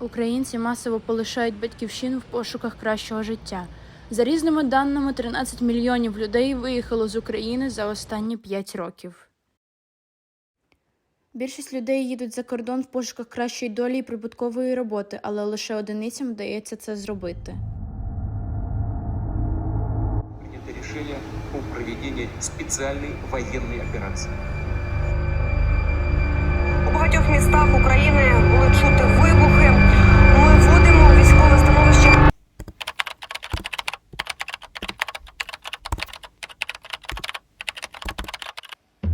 Українці масово полишають батьківщину в пошуках кращого життя. За різними даними, 13 мільйонів людей виїхало з України за останні 5 років. Більшість людей їдуть за кордон в пошуках кращої долі і прибуткової роботи, але лише одиницям вдається це зробити. принято решение о проведении специальной военной операции. У багатьох містах України були чути вибухи.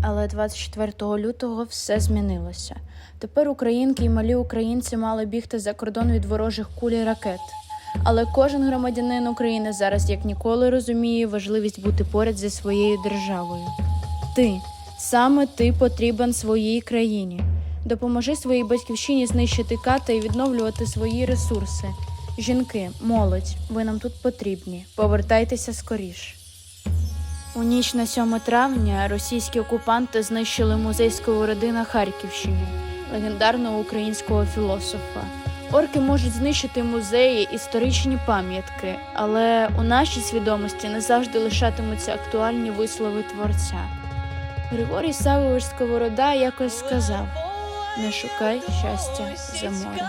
Але 24 лютого все змінилося. Тепер українки і малі українці мали бігти за кордон від ворожих куль і ракет. Але кожен громадянин України зараз як ніколи розуміє важливість бути поряд зі своєю державою. Ти саме ти потрібен своїй країні. Допоможи своїй батьківщині знищити ката і відновлювати свої ресурси. Жінки, молодь, ви нам тут потрібні. Повертайтеся скоріш. У ніч на 7 травня російські окупанти знищили музей сковороди на Харківщині, легендарного українського філософа. Орки можуть знищити музеї, історичні пам'ятки, але у нашій свідомості не завжди лишатимуться актуальні вислови творця. Григорій Савович Сковорода якось сказав: не шукай щастя за морем.